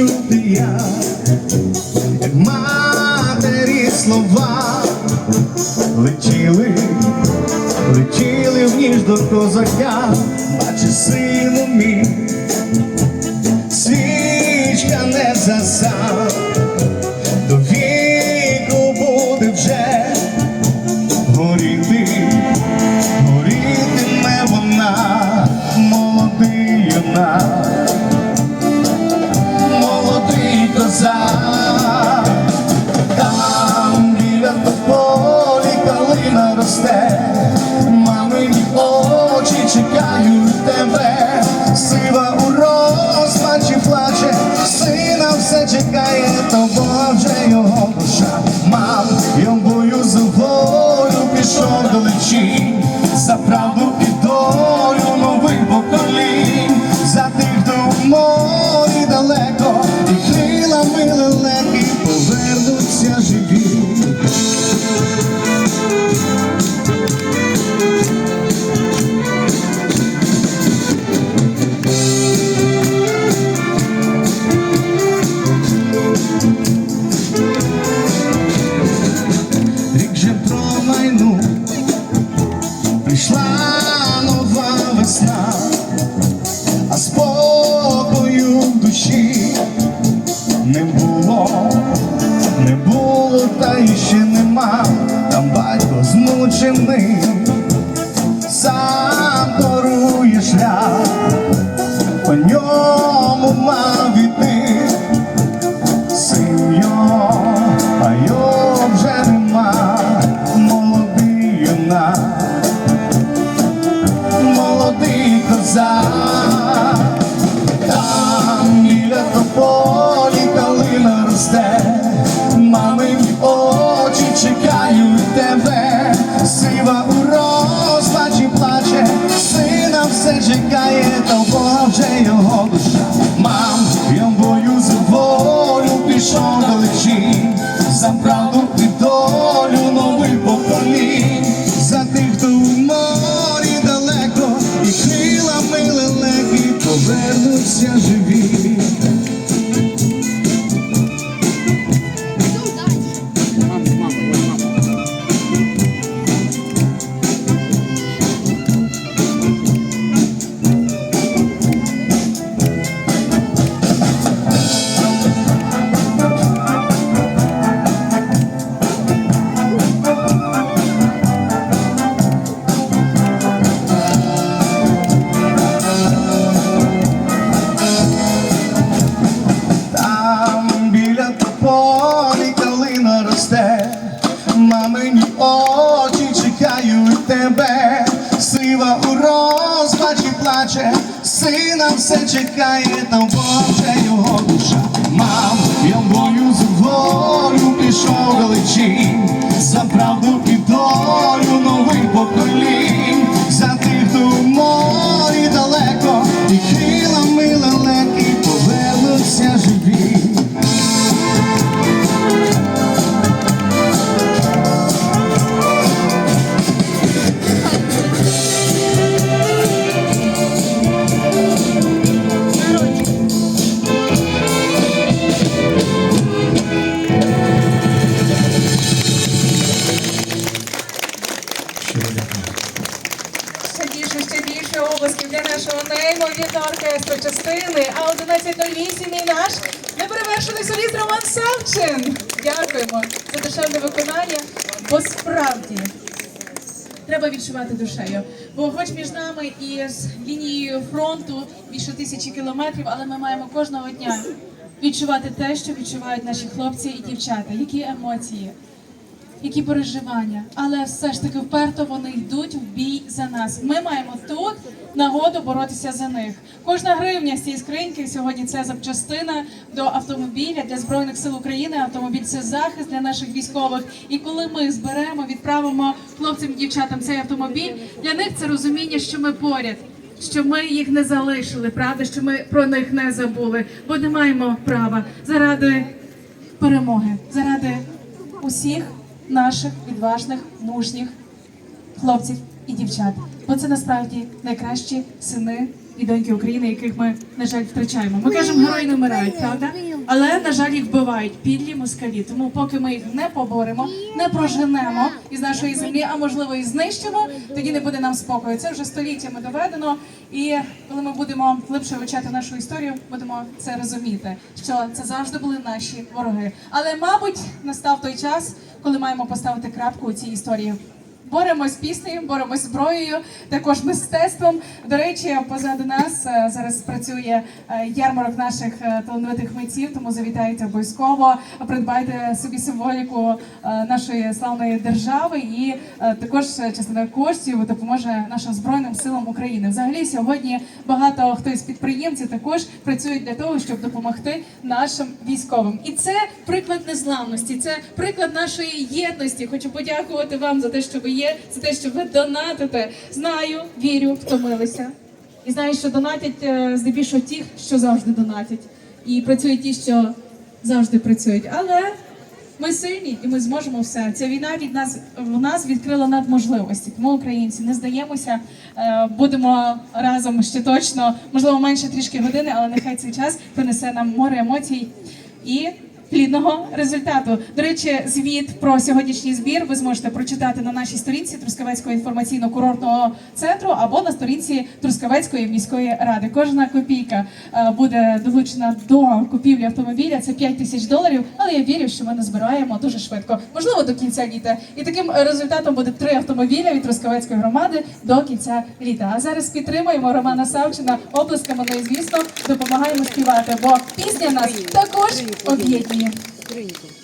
чути я, матері слова летіли, летіли в ніж до козака, бачи, сину мій, свічка не заса. fica tão не було, не було, та і ще нема, там батько змучений. все чекає там Боже. шостої частини, а 11.08 і наш неперевершений соліст Роман Савчин. Дякуємо за душевне виконання. Бо справді треба відчувати душею. Бо, хоч між нами і з лінією фронту більше тисячі кілометрів, але ми маємо кожного дня відчувати те, що відчувають наші хлопці і дівчата, які емоції які переживання, але все ж таки вперто вони йдуть в бій за нас. Ми маємо тут нагоду боротися за них. Кожна гривня з цієї скриньки сьогодні це запчастина до автомобіля для збройних сил України. Автомобіль це захист для наших військових. І коли ми зберемо, відправимо хлопцям і дівчатам цей автомобіль, для них це розуміння, що ми поряд. Що ми їх не залишили, правда, що ми про них не забули, бо не маємо права заради перемоги, заради усіх наших відважних, мужніх хлопців і дівчат. Бо це насправді найкращі сини і доньки України, яких ми, на жаль, втрачаємо. Ми кажемо, герої не вмирають, правда? Але, на жаль, їх вбивають підлі москалі. Тому поки ми їх не поборемо, не проженемо із нашої землі, а можливо і знищимо, тоді не буде нам спокою. Це вже століттями доведено. І коли ми будемо глибше вивчати нашу історію, будемо це розуміти, що це завжди були наші вороги. Але, мабуть, настав той час, коли маємо поставити крапку у цій історії. Боремось піснею, боремось зброєю, також мистецтвом. До речі, позаду нас е, зараз працює е, ярмарок наших е, талановитих митців, тому завітайте обов'язково, придбайте собі символіку нашої славної держави і також частина коштів допоможе нашим збройним силам України. Взагалі сьогодні багато хто із підприємців також працюють для того, щоб допомогти нашим військовим. І це приклад незламності, це приклад нашої єдності. Хочу подякувати вам за те, що ви є, за те, що ви донатите. Знаю, вірю, втомилися. І знаю, що донатять е, здебільшого ті, що завжди донатять, і працюють ті, що завжди працюють. Але ми сильні і ми зможемо все. Ця війна від нас в нас відкрила надможливості. Тому українці не здаємося, е, будемо разом ще точно, можливо, менше трішки години, але нехай цей час принесе нам море емоцій і плідного результату. До речі, звіт про сьогоднішній збір ви зможете прочитати на нашій сторінці Трускавецького інформаційно-курортного центру або на сторінці Трускавецької міської ради. Кожна копійка е, буде долучена до купівлі автомобіля. Це 5 тисяч доларів. Але я вірю, що ми назбираємо дуже швидко, можливо, до кінця літа. І таким результатом буде три автомобіля від Трускавецької громади до кінця літа. А зараз підтримуємо Романа Савчина оплесками. Ну і звісно, допомагаємо співати, бо пісня нас також об'єднує. Скриньку.